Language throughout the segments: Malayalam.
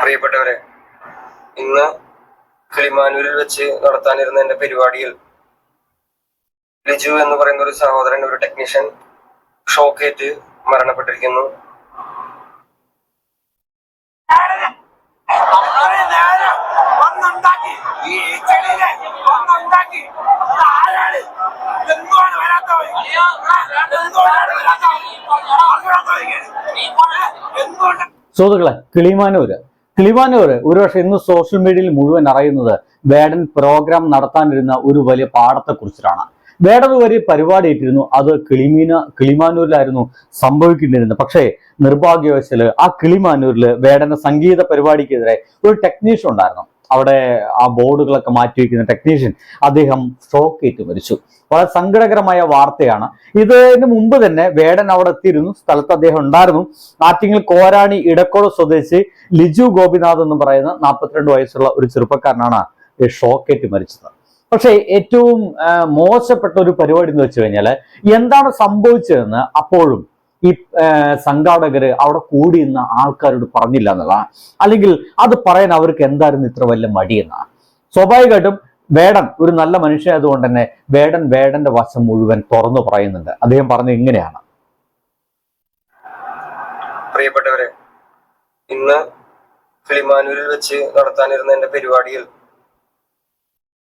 പ്രിയപ്പെട്ടവരെ ഇന്ന് കിളിമാനൂരിൽ വെച്ച് നടത്താനിരുന്ന എന്റെ പരിപാടിയിൽ ലിജു എന്ന് പറയുന്ന ഒരു സഹോദരൻ ഒരു ടെക്നീഷ്യൻ ഷോക്കേറ്റ് മരണപ്പെട്ടിരിക്കുന്നു. സുഹൃത്തുക്കളെ കിളിമാനൂര്. കിളിമാനൂര് ഒരുപക്ഷെ ഇന്ന് സോഷ്യൽ മീഡിയയിൽ മുഴുവൻ അറിയുന്നത് വേടൻ പ്രോഗ്രാം നടത്താനിരുന്ന ഒരു വലിയ പാടത്തെ കുറിച്ചിട്ടാണ് വേടൻ വലിയ പരിപാടി ഇട്ടിരുന്നു അത് കിളിമീന കിളിമാനൂരിലായിരുന്നു സംഭവിക്കേണ്ടിരുന്നത് പക്ഷേ നിർഭാഗ്യവശാൽ ആ കിളിമാനൂരിൽ വേടന സംഗീത പരിപാടിക്കെതിരെ ഒരു ടെക്നീഷ്യൻ ഉണ്ടായിരുന്നു. അവിടെ ആ ബോർഡുകളൊക്കെ മാറ്റി വയ്ക്കുന്ന ടെക്നീഷ്യൻ അദ്ദേഹം ഷോക്കേറ്റ് മരിച്ചു. വളരെ സങ്കടകരമായ വാർത്തയാണ്. ഇതിന് മുമ്പ് തന്നെ വേടൻ അവിടെ എത്തിയിരുന്നു. സ്ഥലത്ത് അദ്ദേഹം ഉണ്ടായിരുന്നു. ആറ്റിങ്ങൽ കോരാണി ഇടക്കോട് സ്വദേശി ലിജു ഗോപിനാഥ് എന്ന് പറയുന്ന നാൽപ്പത്തിരണ്ട് വയസ്സുള്ള ഒരു ചെറുപ്പക്കാരനാണ് ഷോക്കേറ്റ് മരിച്ചത്. പക്ഷേ ഏറ്റവും മോശപ്പെട്ട ഒരു പരിപാടി എന്ന് വെച്ച് കഴിഞ്ഞാൽ എന്താണ് സംഭവിച്ചതെന്ന് അപ്പോഴും ഈ സംഘാടകർ അവിടെ കൂടി ഇന്ന് ആൾക്കാരോട് പറഞ്ഞില്ല എന്നുള്ളതാണ് അല്ലെങ്കിൽ അത് പറയാൻ അവർക്ക് എന്തായിരുന്നു ഇത്ര വലിയ മടിയെന്നാണ് സ്വാഭാവികമായിട്ടും വേടൻ ഒരു നല്ല മനുഷ്യനായതുകൊണ്ട് തന്നെ വേടൻ വേടന്റെ വശം മുഴുവൻ തുറന്നു പറയുന്നുണ്ട്. അദ്ദേഹം പറഞ്ഞത് ഇങ്ങനെയാണ്. പ്രിയപ്പെട്ടവരെ ഇന്ന് കിളിമാനൂരിൽ വെച്ച് നടത്താനിരുന്ന എന്റെ പരിപാടിയിൽ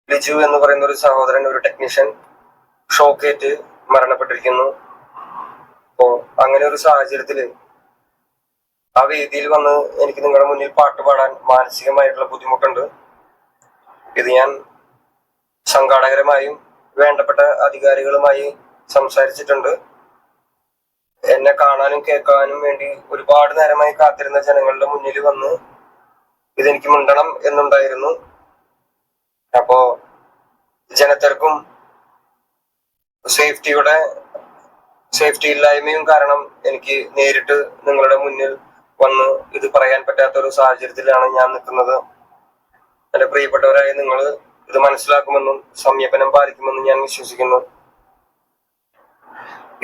ലിജു എന്ന് പറയുന്ന ഒരു സഹോദരൻ ഒരു ടെക്നീഷ്യൻ ഷോക്കേറ്റ് മരണപ്പെട്ടിരിക്കുന്നു. അപ്പോ അങ്ങനെ ഒരു സാഹചര്യത്തിൽ ആ വേദിയിൽ വന്ന് എനിക്ക് നിങ്ങളുടെ മുന്നിൽ പാട്ട് പാടാൻ മാനസികമായിട്ടുള്ള ബുദ്ധിമുട്ടുണ്ട്. ഇത് ഞാൻ സംഘാടകരുമായും വേണ്ടപ്പെട്ട അധികാരികളുമായി സംസാരിച്ചിട്ടുണ്ട്. എന്നെ കാണാനും കേൾക്കാനും വേണ്ടി ഒരുപാട് നേരമായി കാത്തിരുന്ന ജനങ്ങളുടെ മുന്നിൽ വന്ന് ഇതെനിക്ക് മുണ്ടണം എന്നുണ്ടായിരുന്നു. അപ്പോ ജനത്തിരക്കും സേഫ്റ്റിയുടെ സേഫ്റ്റി ഇല്ലായ്മയും കാരണം എനിക്ക് നേരിട്ട് നിങ്ങളുടെ മുന്നിൽ വന്ന് ഇത് പറയാൻ പറ്റാത്ത ഒരു സാഹചര്യത്തിലാണ് ഞാൻ നിൽക്കുന്നത്. എന്റെ പ്രിയപ്പെട്ടവരായ നിങ്ങൾ ഇത് മനസ്സിലാക്കുമെന്നും സംയപനം പാലിക്കുമെന്നും ഞാൻ വിശ്വസിക്കുന്നു.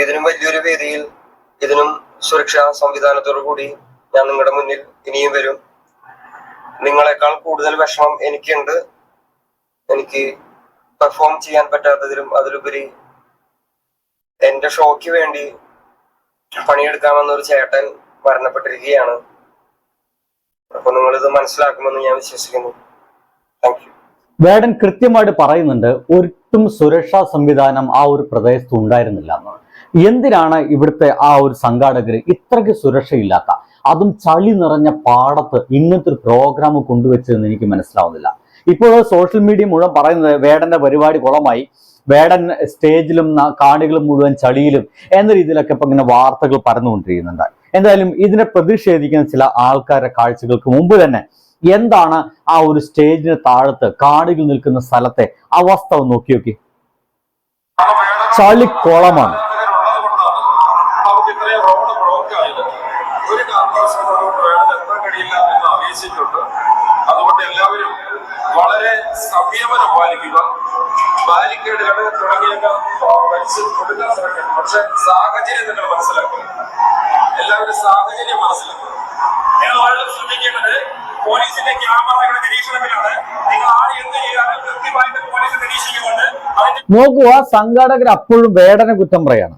ഇതിനും വലിയൊരു വേദിയിൽ ഇതിനും സുരക്ഷാ സംവിധാനത്തോടു കൂടി ഞാൻ നിങ്ങളുടെ മുന്നിൽ ഇനിയും വരും. നിങ്ങളെക്കാൾ കൂടുതൽ വിഷമം എനിക്കുണ്ട്. എനിക്ക് പെർഫോം ചെയ്യാൻ പറ്റാത്തതിലും അതിലുപരി എന്റെ ഷോക്ക് വേണ്ടി പണിയെടുക്കാമെന്ന ഒരു ചേട്ടൻ മരണപ്പെട്ടിരിക്കുകയാണ്. അപ്പൊ നിങ്ങൾ ഇത് മനസ്സിലാക്കുമെന്ന് ഞാൻ വിശ്വസിക്കുന്നു. താങ്ക് യു വേടൻ കൃത്യമായിട്ട് പറയുന്നുണ്ട് ഒട്ടും സുരക്ഷാ സംവിധാനം ആ ഒരു പ്രദേശത്ത് ഉണ്ടായിരുന്നില്ല. എന്ന് എന്തിനാണ് ഇവിടുത്തെ ആ ഒരു സംഘാടകർ ഇത്രയ്ക്ക് സുരക്ഷയില്ലാത്ത അതും ചളി നിറഞ്ഞ പാടത്ത് ഇങ്ങനത്തെ ഒരു പ്രോഗ്രാം കൊണ്ടുവച്ചതെന്ന് എനിക്ക് മനസ്സിലാവുന്നില്ല. ഇപ്പോൾ സോഷ്യൽ മീഡിയ മുഴുവൻ പറയുന്നത് വേടന്റെ പരിപാടി കുളമായി. വേടൻ സ്റ്റേജിലും കാണികളും മുഴുവൻ ചളിയിലും എന്ന രീതിയിലൊക്കെ ഇപ്പൊ ഇങ്ങനെ വാർത്തകൾ പരന്നുകൊണ്ടിരിക്കുന്നുണ്ട്. എന്തായാലും ഇതിനെ പ്രതിഷേധിക്കുന്ന ചില ആൾക്കാരുടെ കാഴ്ചകൾക്ക് മുമ്പ് തന്നെ എന്താണ് ആ ഒരു സ്റ്റേജിന് താഴത്ത് കാടുകൾ നിൽക്കുന്ന സ്ഥലത്തെ അവസ്ഥ നോക്കി നോക്കി. ചളിക്കുളമാണ്. ഒരു അതുകൊണ്ട് എല്ലാവരും വളരെ സംയമനം പാലിക്കുക. ബാരിക്കേഡുകൾ തുടങ്ങിയൊക്കെ. വലിച്ചു പക്ഷെ സാഹചര്യം നിങ്ങൾ മനസ്സിലാക്കുക എല്ലാവരും സാഹചര്യം മനസ്സിലാക്കുക നിങ്ങൾ വളരെ ശ്രദ്ധിക്കേണ്ടത് പോലീസിന്റെ ക്യാമറകളുടെ നിരീക്ഷണത്തിലാണ്. നിങ്ങൾ ആര് എന്ത് ചെയ്യാനും കൃത്യമായിട്ട് പോലീസ് നിരീക്ഷിക്കുന്നുണ്ട്. നോക്കുക സംഘാടകർ അപ്പോഴും വേടനെ കുറ്റം പറയാണ്.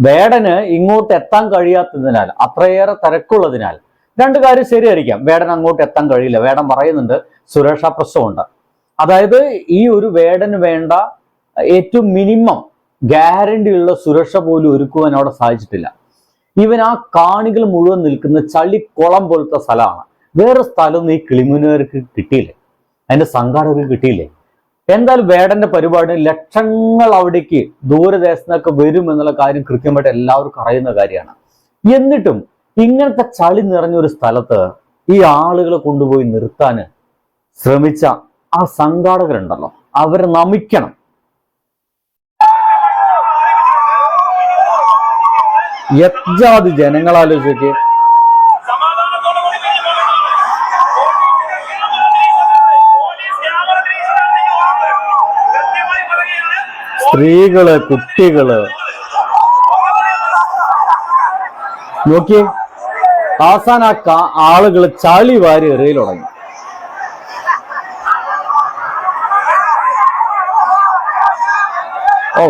വേടന് ഇങ്ങോട്ട് എത്താൻ കഴിയാത്തതിനാൽ അത്രയേറെ തിരക്കുള്ളതിനാൽ രണ്ട് കാര്യം ശരിയായിരിക്കാം. വേടൻ അങ്ങോട്ട് എത്താൻ കഴിയില്ല. വേടൻ പറയുന്നുണ്ട് സുരക്ഷാ പ്രശ്നമുണ്ട്. അതായത് ഈ ഒരു വേടന് വേണ്ട ഏറ്റവും മിനിമം ഗ്യാരണ്ടി ഉള്ള സുരക്ഷ പോലും ഒരുക്കുവാൻ അവിടെ സാധിച്ചിട്ടില്ല. ഇവൻ ആ കാണികൾ മുഴുവൻ നിൽക്കുന്ന ചളിക്കുളം പോലത്തെ സ്ഥലമാണ്. വേറെ സ്ഥലമൊന്നും ഈ കിളിമുനുകാർക്ക് കിട്ടിയില്ലേ? അതിന്റെ സംഘാടകർക്ക് കിട്ടിയില്ലേ? എന്തായാലും വേടന്റെ പരിപാടി ലക്ഷങ്ങൾ അവിടേക്ക് ദൂരദേശത്തൊക്കെ വരും എന്നുള്ള കാര്യം കൃത്യമായിട്ട് എല്ലാവർക്കും അറിയുന്ന കാര്യമാണ്. എന്നിട്ടും ഇങ്ങനത്തെ ചളി നിറഞ്ഞൊരു സ്ഥലത്ത് ഈ ആളുകളെ കൊണ്ടുപോയി നിർത്താൻ ശ്രമിച്ച ആ സംഘാടകരുണ്ടല്ലോ. അവരെ നമിക്കണം. കൃത്യമായി പറയുകയാണ് സ്ത്രീകൾ കുട്ടികൾ. നോക്കിയേ. അവസാനം ആളുകൾ ചളി വാരി എറിയൽ തുടങ്ങി. ഓ.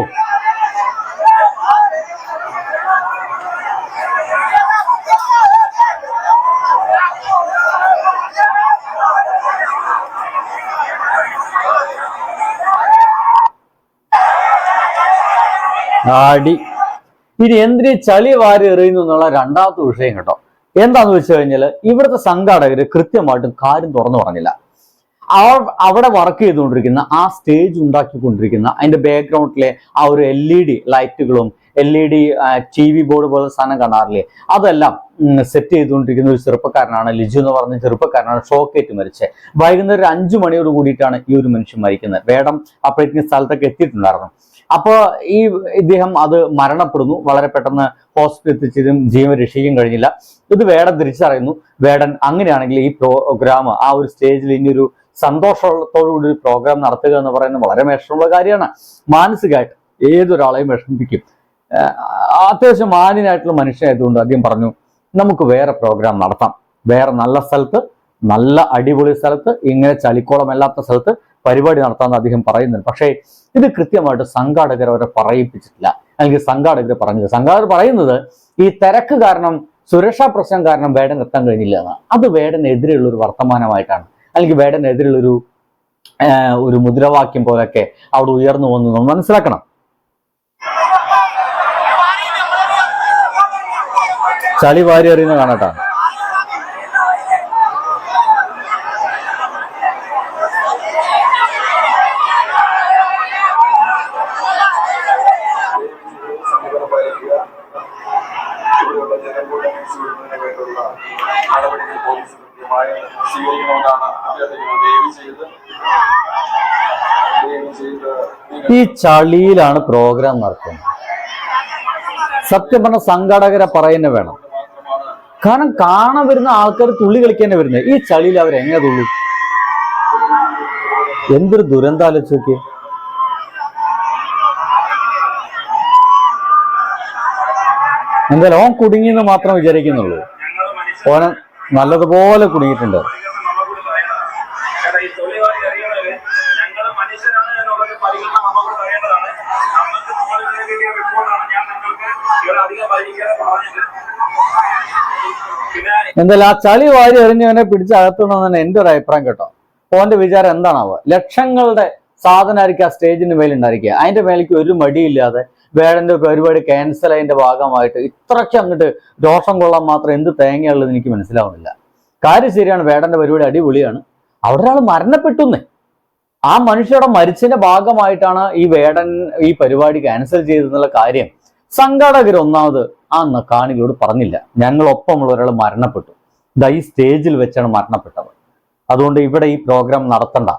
ആടി. ഇനി എന്തിനീ ചളി വാരി എറിയുന്നു എന്നുള്ള രണ്ടാമത്തെ വിഷയം കേട്ടോ. എന്താന്ന് വെച്ച് കഴിഞ്ഞാൽ ഇവിടുത്തെ സംഘാടകര് കൃത്യമായിട്ടും കാര്യം തുറന്നു പറഞ്ഞില്ല. അവിടെ വർക്ക് ചെയ്തുകൊണ്ടിരിക്കുന്ന ആ സ്റ്റേജ് ഉണ്ടാക്കിക്കൊണ്ടിരിക്കുന്ന അതിന്റെ ബാക്ക്ഗ്രൗണ്ടിലെ ആ ഒരു എൽ ഇ ഡി ലൈറ്റുകളും L E D T V board പോലെ സാധനം കാണാറില്ലേ? അതെല്ലാം സെറ്റ് ചെയ്തുകൊണ്ടിരിക്കുന്ന ഒരു ചെറുപ്പക്കാരനാണ് ലിജു എന്ന് പറഞ്ഞ ചെറുപ്പക്കാരനാണ് ഷോക്കേറ്റ് മരിച്ചത്. വൈകുന്നേരം ഒരു അഞ്ചു മണിയോട് കൂടിയിട്ടാണ് ഈ ഒരു മനുഷ്യൻ മരിക്കുന്നത്. വേടം അപ്പോഴേക്കും സ്ഥലത്തൊക്കെ എത്തിയിട്ടുണ്ടായിരുന്നു. അപ്പോൾ ഈ ഇദ്ദേഹം അത് മരണപ്പെടുന്നു. വളരെ പെട്ടെന്ന് ഹോസ്പിറ്റലിൽ എത്തിച്ചതും ജീവൻ രക്ഷിക്കാൻ കഴിഞ്ഞില്ല. ഇത് വേടം തിരിച്ചറിയുന്നു. വേടൻ അങ്ങനെയാണെങ്കിൽ ഈ പ്രോഗ്രാം ആ ഒരു സ്റ്റേജിൽ ഇനി ഒരു സന്തോഷത്തോടു കൂടി ഒരു പ്രോഗ്രാം നടത്തുക എന്ന് പറയുന്നത് വളരെ വിഷമമുള്ള കാര്യമാണ്. മാനസികമായിട്ട് ഏതൊരാളെയും വിഷമിപ്പിക്കും. അത്യാവശ്യം മാന്യനായിട്ടുള്ള മനുഷ്യനായതുകൊണ്ട് ആദ്യം പറഞ്ഞു നമുക്ക് വേറെ പ്രോഗ്രാം നടത്താം. വേറെ നല്ല സ്ഥലത്ത് നല്ല അടിപൊളി സ്ഥലത്ത് ഇങ്ങനെ ചളിക്കോളം അല്ലാത്ത സ്ഥലത്ത് പരിപാടി നടത്താമെന്ന് അദ്ദേഹം പറയുന്നുണ്ട്. പക്ഷേ ഇത് കൃത്യമായിട്ട് സംഘാടകർ അവരെ പറയിപ്പിച്ചിട്ടില്ല. അല്ലെങ്കിൽ സംഘാടകർ പറഞ്ഞില്ല. സംഘാടകർ പറയുന്നത് ഈ തിരക്ക് കാരണം സുരക്ഷാ പ്രശ്നം കാരണം വേടൻ എത്താൻ കഴിഞ്ഞില്ല എന്നാണ്. അത് വേടനെതിരെയുള്ള ഒരു വർത്തമാനമായിട്ടാണ് അല്ലെങ്കിൽ വേടനെതിരുള്ളൊരു ഒരു മുദ്രാവാക്യം പോലൊക്കെ അവിടെ ഉയർന്നു വന്നു നമ്മൾ മനസ്സിലാക്കണം. ചളി വാരി എറിയുന്ന കാണട്ടാ. നടപടികൾ പോലീസ് കൃത്യമായി ഈ ചളിയിലാണ് പ്രോഗ്രാം നടത്തുന്നത്. സത്യം പറഞ്ഞ സംഘാടകരെ പറയുന്നത് വേണം. കാരണം കാണാൻ വരുന്ന ആൾക്കാർ തുള്ളി കളിക്കാൻ വരുന്നത് ഈ ചളിയിൽ അവർ എങ്ങനെ തുള്ളി? എന്തൊരു ദുരന്താലോചിച്ച് നോക്കിയേ. എന്തായാലും ഓൻ കുടുങ്ങിയെന്ന് മാത്രം വിചാരിക്കുന്നുള്ളൂ. ഓനെ നല്ലതുപോലെ കുടുങ്ങിയിട്ടുണ്ട്. എന്തായാലും ആ ചളി വാരി എറിഞ്ഞവനെ പിടിച്ച് തന്നെ എന്റെ ഒരു അഭിപ്രായം കേട്ടോ. പോന്റെ വിചാരം എന്താണാവുക ലക്ഷങ്ങളുടെ സാധനമായിരിക്കും ആ സ്റ്റേജിന് മേലുണ്ടായിരിക്കുക. അതിന്റെ മേലേക്ക് ഒരു മടിയില്ലാതെ വേടന്റെ പരിപാടി ക്യാൻസൽ അതിന്റെ ഭാഗമായിട്ട് ഇത്രയ്ക്ക് അങ്ങോട്ട് ദോഷം കൊള്ളാൻ മാത്രം എന്ത് തേങ്ങയുള്ളത് എനിക്ക് മനസ്സിലാവുന്നില്ല. കാര്യം ശരിയാണ് വേടന്റെ പരിപാടി അടിപൊളിയാണ്. അവിടെ ഒരാൾ മരണപ്പെട്ടുന്നേ. ആ മനുഷ്യരുടെ മരിച്ചതിന്റെ ഭാഗമായിട്ടാണ് ഈ വേടൻ ഈ പരിപാടി ക്യാൻസൽ ചെയ്തെന്നുള്ള കാര്യം സംഘാടകർ ഒന്നാമത് ആ ന- കാണികളോട് പറഞ്ഞില്ല. ഞങ്ങളൊപ്പമുള്ള ഒരാൾ മരണപ്പെട്ടു. ഇതാ ഈ സ്റ്റേജിൽ വെച്ചാണ് മരണപ്പെട്ടത് അതുകൊണ്ട് ഇവിടെ ഈ പ്രോഗ്രാം നടത്തണ്ട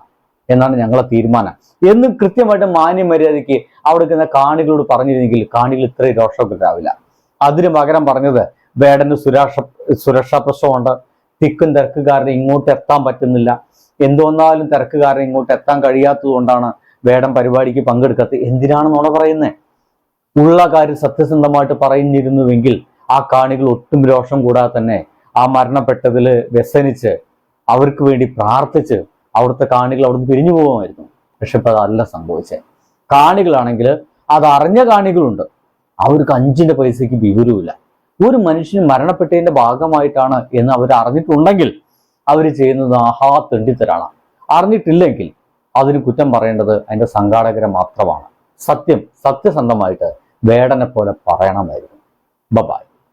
എന്നാണ് ഞങ്ങളെ തീരുമാനം. എന്നും കൃത്യമായിട്ട് മാന്യമര്യാദയ്ക്ക് അവിടെ നിൽക്കുന്ന കാണികളോട് പറഞ്ഞിരുന്നെങ്കിൽ കാണികൾ ഇത്രയും രോഷമൊക്കെ ഉണ്ടാവില്ല അതിന് പകരം പറഞ്ഞത് വേടന് സുരക്ഷ സുരക്ഷാ പ്രശ്നമുണ്ട്. തിക്കും തിരക്കുകാരന് ഇങ്ങോട്ട് എത്താൻ പറ്റുന്നില്ല. എന്തുവന്നാലും തിരക്കുകാരനെ ഇങ്ങോട്ട് എത്താൻ കഴിയാത്തത് കൊണ്ടാണ് വേടം പരിപാടിക്ക് പങ്കെടുക്കാത്തത്. എന്തിനാണ് നുണ പറയുന്നത് ഉള്ള കാര്യം സത്യസന്ധമായിട്ട് പറഞ്ഞിരുന്നുവെങ്കിൽ ആ കാണികൾ ഒട്ടും രോഷം കൂടാതെ തന്നെ ആ മരണപ്പെട്ടതിൽ വ്യസനിച്ച് അവർക്ക് വേണ്ടി പ്രാർത്ഥിച്ച് അവിടുത്തെ കാണികൾ അവിടുന്ന് പിരിഞ്ഞു പോകുമായിരുന്നു. പക്ഷെ ഇപ്പൊ അതല്ല സംഭവിച്ചേ. കാണികളാണെങ്കിൽ അതറിഞ്ഞ കാണികളുണ്ട്. അവർക്ക് അഞ്ചിന്റെ പൈസയ്ക്ക് വിവരവുമില്ല. ഒരു മനുഷ്യന് മരണപ്പെട്ടതിന്റെ ഭാഗമായിട്ടാണ് എന്ന് അവർ അറിഞ്ഞിട്ടുണ്ടെങ്കിൽ അവർ ചെയ്യുന്നത് ആഹാ തെണ്ടിത്തരാണ് അറിഞ്ഞിട്ടില്ലെങ്കിൽ അതിന് കുറ്റം പറയേണ്ടത് അതിന്റെ സംഘാടകരെ മാത്രമാണ്. സത്യം സത്യസന്ധമായിട്ട് വേടനെ പോലെ പറയണമായിരുന്നു. ബബായ്